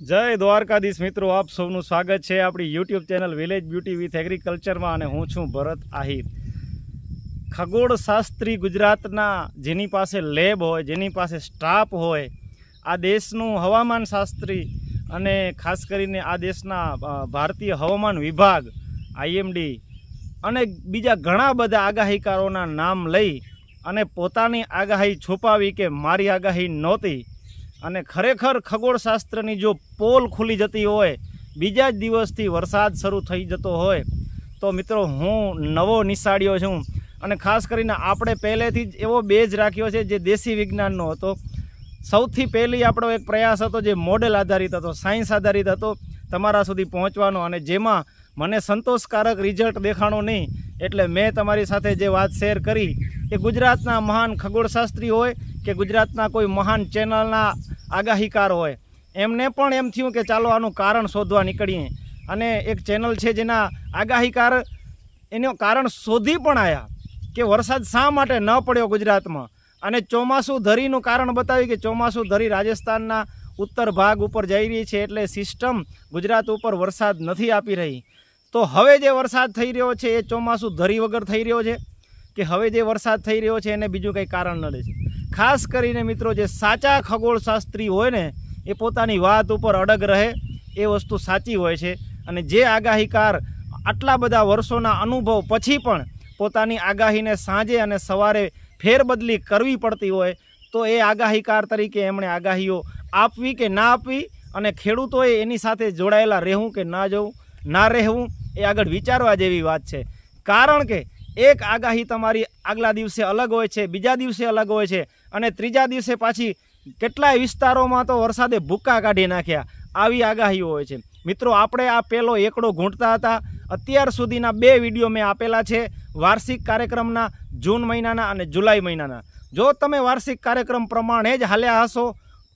જય દ્વારકાધીશ મિત્રો, આપ સૌનું સ્વાગત છે આપણી YouTube channel village beauty with એગ્રીકલ્ચરમાં અને હું છું ભરત આહિર. ખગોળશાસ્ત્રી ગુજરાતના જેની પાસે લેબ હોય, જેની પાસે સ્ટાફ હોય, આ દેશનું હવામાન શાસ્ત્રી અને ખાસ કરીને આ દેશના ભારતીય હવામાન વિભાગ આઈએમડી અને બીજા ઘણા બધા આગાહીકારોના નામ લઈ અને પોતાની આગાહી છુપાવી કે મારી આગાહી નહોતી અને ખરેખર ખગોળશાસ્ત્રની જો પોલ ખુલી જતી હોય, બીજા જ દિવસથી વરસાદ શરૂ થઈ જતો હોય, તો મિત્રો હું નવો નિશાળ્યો છું. અને ખાસ કરીને આપણે પહેલેથી જ એવો બેઝ રાખ્યો છે જે દેશી વિજ્ઞાનનો હતો. સૌથી પહેલી આપણો એક પ્રયાસ હતો જે મોડેલ આધારિત હતો, સાયન્સ આધારિત હતો, તમારા સુધી પહોંચવાનો. અને જેમાં મને સંતોષકારક રિઝલ્ટ દેખાણો નહીં, એટલે મેં તમારી સાથે જે વાત શેર કરી, એ ગુજરાતના મહાન ખગોળશાસ્ત્રી હોય કે ગુજરાતના કોઈ મહાન ચેનલના આગાહીકાર હોય. એમને પણ એમ થયું કે ચાલો આનું કારણ શોધવા નીકળીએ. અને એક ચેનલ છે જેના આગાહીકાર એનું કારણ શોધી પણ આવ્યા કે વરસાદ શા માટે ન પડ્યો ગુજરાતમાં. અને ચોમાસું ધરીનું કારણ બતાવ્યું કે ચોમાસું ધરી રાજસ્થાનના ઉત્તર ભાગ ઉપર જઈ રહી છે એટલે સિસ્ટમ ગુજરાત ઉપર વરસાદ નથી આપી રહી. તો હવે જે વરસાદ થઈ રહ્યો છે એ ચોમાસું ધરી વગર થઈ રહ્યો છે? કે હવે જે વરસાદ થઈ રહ્યો છે એને બીજું કંઈ કારણ નડે છે? ખાસ કરીને મિત્રો જે સાચા ખગોળશાસ્ત્રી હોય ને, એ પોતાની વાત ઉપર અડગ રહે, એ વસ્તુ સાચી હોય છે. અને જે આગાહીકાર આટલા બધા વર્ષોના અનુભવ પછી પણ પોતાની આગાહીને સાંજે અને સવારે ફેરબદલી કરવી પડતી હોય, તો એ આગાહીકાર તરીકે એમણે આગાહીઓ આપવી કે ના આપવી અને ખેડૂતોએ એની સાથે જોડાયેલા રહેવું કે ના જવું, ના રહેવું, એ આગળ વિચારવા જેવી વાત છે. કારણ કે એક આગાહી તમારી આગલા દિવસે અલગ હોય છે, બીજા દિવસે અલગ હોય છે અને ત્રીજા દિવસે પાછી કેટલાય વિસ્તારોમાં તો વરસાદે ભૂક્કા કાઢી નાખ્યા. આવી આગાહીઓ હોય છે. મિત્રો, આપણે આ પહેલો એકડો ઘૂંટતા હતા. અત્યાર સુધીના બે વીડિયો મેં આપેલા છે વાર્ષિક કાર્યક્રમના જૂન મહિનાના અને જુલાઈ મહિનાના. જો તમે વાર્ષિક કાર્યક્રમ પ્રમાણે જ હાલ્યા હશો,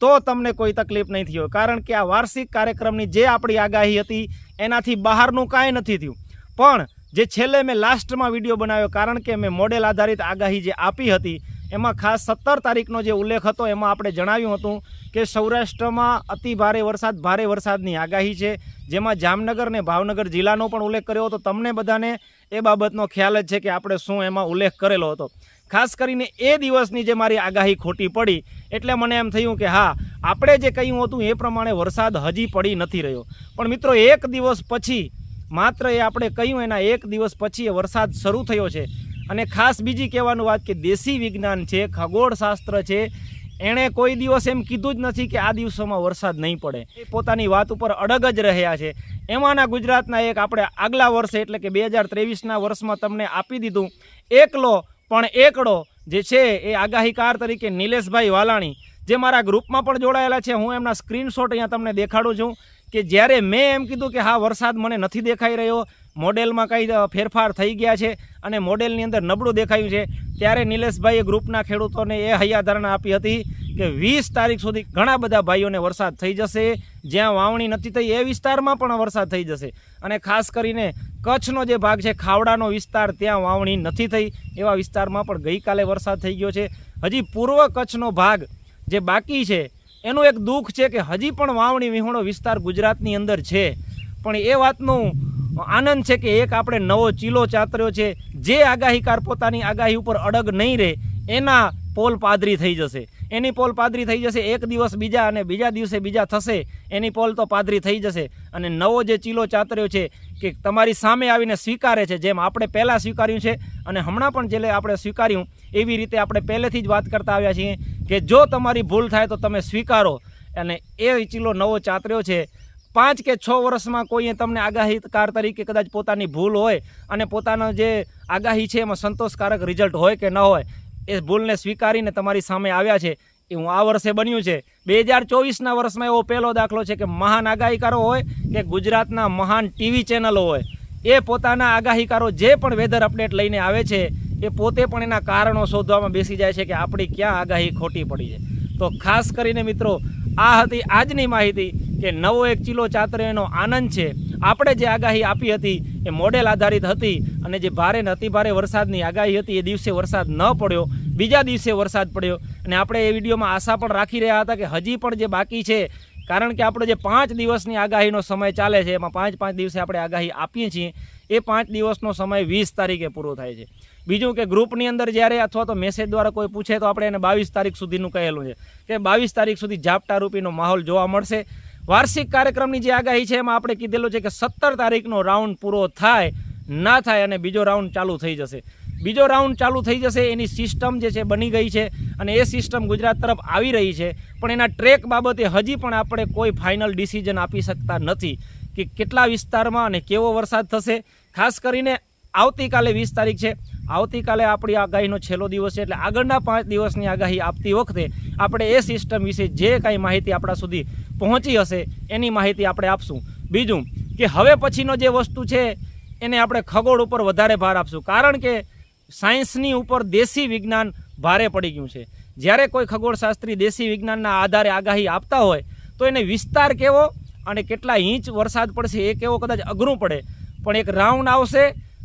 તો તમને કોઈ તકલીફ નહીં થયો. કારણ કે આ વાર્ષિક કાર્યક્રમની જે આપણી આગાહી હતી, એનાથી બહારનું કાંઈ નથી થયું. પણ જે છેલ્લે મેં લાસ્ટમાં વીડિયો બનાવ્યો, કારણ કે મેં મોડેલ આધારિત આગાહી જે આપી હતી, એમાં ખાસ સત્તર તારીખનો જે ઉલ્લેખ હતો, એમાં આપણે જણાવ્યું હતું કે સૌરાષ્ટ્રમાં અતિ ભારે વરસાદ, ભારે વરસાદની આગાહી છે. જેમાં જામનગર ને ભાવનગર જિલ્લાનો પણ ઉલ્લેખ કર્યો હતો. તમને બધાને એ બાબતનો ખ્યાલ જ છે કે આપણે શું એમાં ઉલ્લેખ કરેલો હતો. ખાસ કરીને એ દિવસની જે મારી આગાહી ખોટી પડી, એટલે મને એમ થયું કે હા, આપણે જે કહ્યું હતું એ પ્રમાણે વરસાદ હજી પડી નથી રહ્યો. પણ મિત્રો, એક દિવસ પછી માત્ર એ આપણે કહ્યું, એના એક દિવસ પછી એ વરસાદ શરૂ થયો છે. અને ખાસ બીજી કહેવાનું વાત કે દેશી વિજ્ઞાન છે, ખગોળશાસ્ત્ર છે, એણે કોઈ દિવસ એમ કીધું જ નથી કે આ દિવસોમાં વરસાદ નહીં પડે. એ પોતાની વાત ઉપર અડગ જ રહ્યા છે. એમાંના ગુજરાતના એક આપણે આગલા વર્ષે, એટલે કે બે હજાર ત્રેવીસના વર્ષમાં તમને આપી દીધું. એકલો પણ એકડો જે છે એ આગાહીકાર તરીકે નિલેશભાઈ વાલાણી, જે મારા ગ્રુપમાં પણ જોડાયેલા છે. હું એમના સ્ક્રીનશોટ અહીંયા તમને દેખાડું છું. કે જ્યારે મેં એમ કીધું કે હા, વરસાદ મને નથી દેખાઈ રહ્યો, મોડેલમાં કંઈ ફેરફાર થઈ ગયા છે અને મોડેલની અંદર નબળું દેખાયું છે, ત્યારે નિલેશભાઈએ ગ્રુપના ખેડૂતોને એ હૈયાધારણા આપી હતી કે વીસ તારીખ સુધી ઘણા બધા ભાઈઓને વરસાદ થઈ જશે, જ્યાં વાવણી નથી થઈ એ વિસ્તારમાં પણ વરસાદ થઈ જશે. અને ખાસ કરીને કચ્છનો જે ભાગ છે, ખાવડાનો વિસ્તાર, ત્યાં વાવણી નથી થઈ, એવા વિસ્તારમાં પણ ગઈકાલે વરસાદ થઈ ગયો છે. હજી પૂર્વ કચ્છનો ભાગ જે બાકી છે એનું એક દુઃખ છે કે હજી પણ વાવણી વિહોણો વિસ્તાર ગુજરાતની અંદર છે. પણ એ વાતનું આનંદ છે કે એક આપણે નવો ચીલો ચાતર્યો છે. જે આગાહીકાર પોતાની આગાહી ઉપર અડગ નહીં રહે, એના પોલ પાદરી થઈ જશે. એની પોલ પાદરી થઈ જશે, એક દિવસ બીજા અને બીજા દિવસે બીજા થશે, એની પોલ તો પાદરી થઈ જશે. અને નવો જે ચીલો ચાતર્યો છે કે તમારી સામે આવીને સ્વીકારે છે, જેમ આપણે પહેલાં સ્વીકાર્યું છે અને હમણાં પણ જેલે આપણે સ્વીકાર્યું, એવી રીતે આપણે પહેલેથી જ વાત કરતા આવ્યા છીએ કે જો તમારી ભૂલ થાય તો તમે સ્વીકારો. અને એ ચીલો નવો ચાતર્યો છે, પાંચ કે છ વર્ષમાં કોઈએ તમને આગાહીકાર તરીકે કદાચ પોતાની ભૂલ હોય અને પોતાનો જે આગાહી છે એમાં સંતોષકારક રિઝલ્ટ હોય કે ન હોય, એ ભૂલને સ્વીકારીને તમારી સામે આવ્યા છે એ હું આ વર્ષે બન્યું છે. બે હજાર ચોવીસના વર્ષમાં એવો પહેલો દાખલો છે કે મહાન આગાહીકારો હોય કે ગુજરાતના મહાન ટીવી ચેનલો હોય, એ પોતાના આગાહીકારો જે પણ વેધર અપડેટ લઈને આવે છે, એ પોતે પણ એના કારણો શોધવામાં બેસી જાય છે કે આપણી ક્યાં આગાહી ખોટી પડી છે. તો ખાસ કરીને મિત્રો, આ હતી આજની માહિતી કે નવો એક ચીલો ચાતરે એનો આનંદ છે. આપણે જે આગાહી આપી હતી એ મોડેલ આધારિત હતી અને જે ભારે ને અતિભારે વરસાદની આગાહી હતી, એ દિવસે વરસાદ ન પડ્યો. બીજા દિવસે વરસાદ પડ્યો અને આપણે એ વિડીયોમાં આશા પણ રાખી રહ્યા હતા કે હજી પણ જે બાકી છે, કારણ કે આપણે જે પાંચ દિવસની આગાહીનો સમય ચાલે છે, એમાં પાંચ પાંચ દિવસે આપણે આગાહી આપીએ છીએ, એ પાંચ દિવસનો સમય વીસ તારીખે પૂરો થાય છે. બીજું કે ગ્રુપની અંદર જ્યારે અથવા તો મેસેજ દ્વારા કોઈ પૂછે તો આપણે એને બાવીસ તારીખ સુધીનું કહેલું છે. કે બાવીસ તારીખ સુધી ઝાપટા રૂપીનો માહોલ જોવા મળશે. વાર્ષિક કાર્યક્રમની જે આગાહી છે, એમાં આપણે કીધેલું છે કે સત્તર તારીખનો રાઉન્ડ પૂરો થાય, ના થાય અને બીજો રાઉન્ડ ચાલુ થઈ જશે. બીજો રાઉન્ડ ચાલુ થઈ જશે, એની સિસ્ટમ જે છે બની ગઈ છે અને એ સિસ્ટમ ગુજરાત તરફ આવી રહી છે. પણ એના ટ્રેક બાબતે હજી પણ આપણે કોઈ ફાઇનલ ડિસિઝન આપી શકતા નથી કે કેટલા વિસ્તારમાં અને કેવો વરસાદ થશે. ખાસ કરીને આવતીકાલે વીસ તારીખ છે. આવતીકાલે આપણી આગાહીનો છેલ્લો દિવસ છે એટલે આગળના પાંચ દિવસની આગાહી આપતી વખતે આપણે એ સિસ્ટમ વિશે જે કાંઈ માહિતી આપણા સુધી પહોંચી હશે, એની માહિતી આપણે આપશું. બીજું કે હવે પછીનો જે વસ્તુ છે, એને આપણે ખગોળ ઉપર વધારે ભાર આપશું. કારણ કે સાયન્સની ઉપર દેશી વિજ્ઞાન ભારે પડી ગયું છે. જ્યારે કોઈ ખગોળશાસ્ત્રી દેશી વિજ્ઞાનના આધારે આગાહી આપતા હોય, તો એને વિસ્તાર કેવો અને કેટલા ઇંચ વરસાદ પડશે એ કેવો કદાચ અઘરું પડે. પણ એક રાઉન્ડ આવશે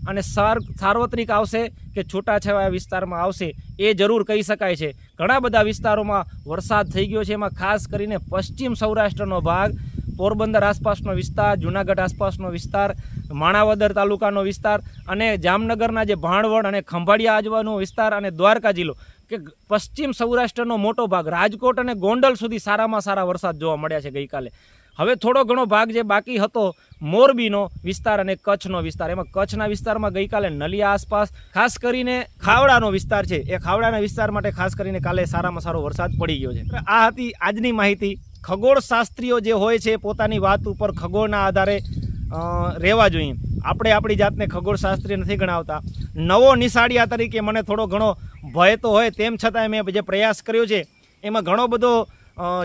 અને સાર, સાર્વત્રિક આવશે કે છૂટાછવાયા વિસ્તારમાં આવશે એ જરૂર કહી શકાય છે. ઘણા બધા વિસ્તારોમાં વરસાદ થઈ ગયો છે. એમાં ખાસ કરીને પશ્ચિમ સૌરાષ્ટ્રનો ભાગ, પોરબંદર આસપાસનો વિસ્તાર, જુનાગઢ આસપાસનો વિસ્તાર માણાવદર તાલુકાનો વિસ્તાર અને જામનગરના જે ભાણવડ અને ખંભાળિયા આજવાનો વિસ્તાર અને દ્વારકા જિલ્લો, કે પશ્ચિમ સૌરાષ્ટ્રનો મોટો ભાગ, રાજકોટ અને ગોંડલ સુધી સારામાં સારા વરસાદ જોવા મળ્યા છે ગઈકાલે. હવે થોડો ઘણો ભાગ જે બાકી હતો, મોરબીનો વિસ્તાર અને કચ્છનો વિસ્તાર. એમાં કચ્છના વિસ્તારમાં ગઈકાલે નલિયા આસપાસ, ખાસ કરીને ખાવડાનો વિસ્તાર છે. એ ખાવડાના વિસ્તાર માટે ખાસ કરીને કાલે સારામાં સારો વરસાદ પડી ગયો છે. આ હતી આજની માહિતી. ખગોળશાસ્ત્રીઓ જે હોય છે પોતાની વાત ઉપર ખગોળના આધારે રહેવા જોઈએ. આપણે આપણી જાતને ખગોળશાસ્ત્રી નથી ગણાવતા. નવો નિશાળિયા તરીકે મને થોડો ઘણો ભય તો હોય, તેમ છતાંય મેં જે પ્રયાસ કર્યો છે, એમાં ઘણો બધો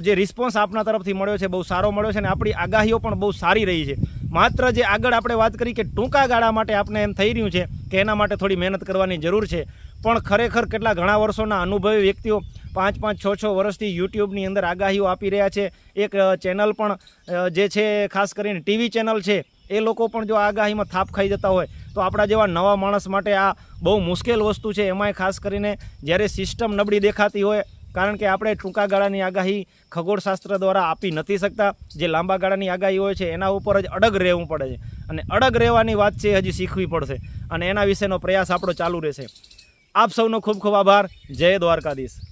જે રિસ્પોન્સ આપના તરફથી મળ્યો છે, બહુ સારો મળ્યો છે અને આપણી આગાહીઓ પણ બહુ સારી રહી છે. માત્ર જે આગળ આપણે વાત કરી કે ટૂંકા ગાળા માટે આપણે એમ થઈ રહ્યું છે કે એના માટે થોડી મહેનત કરવાની જરૂર છે, પણ ખરેખર કેટલા ઘણા વર્ષોના અનુભવી વ્યક્તિઓ પાંચ પાંચ, છ છ વર્ષથી યુટ્યુબની અંદર આગાહીઓ આપી રહ્યા છે. એક ચેનલ પણ જે છે, ખાસ કરીને ટીવી ચેનલ છે એ લોકો પણ જો આગાહીમાં થાપ ખાઈ જતા હોય, તો આપણા જેવા નવા માણસ માટે આ બહુ મુશ્કેલ વસ્તુ છે. એમાંય ખાસ કરીને જ્યારે સિસ્ટમ નબળી દેખાતી હોય, કારણ કે આપણે ટૂંકા ગાળાની આગાહી ખગોળશાસ્ત્ર દ્વારા આપી નથી શકતા. જે લાંબા ગાળાની આગાહી હોય છે, એના ઉપર જ અડગ રહેવું પડે છે. અને અડગ રહેવાની વાત છે હજી શીખવી પડશે. અને એના વિશેનો પ્રયાસ આપણો ચાલુ રહેશે. આપ સૌનો ખૂબ ખૂબ આભાર. જય દ્વારકાધીશ.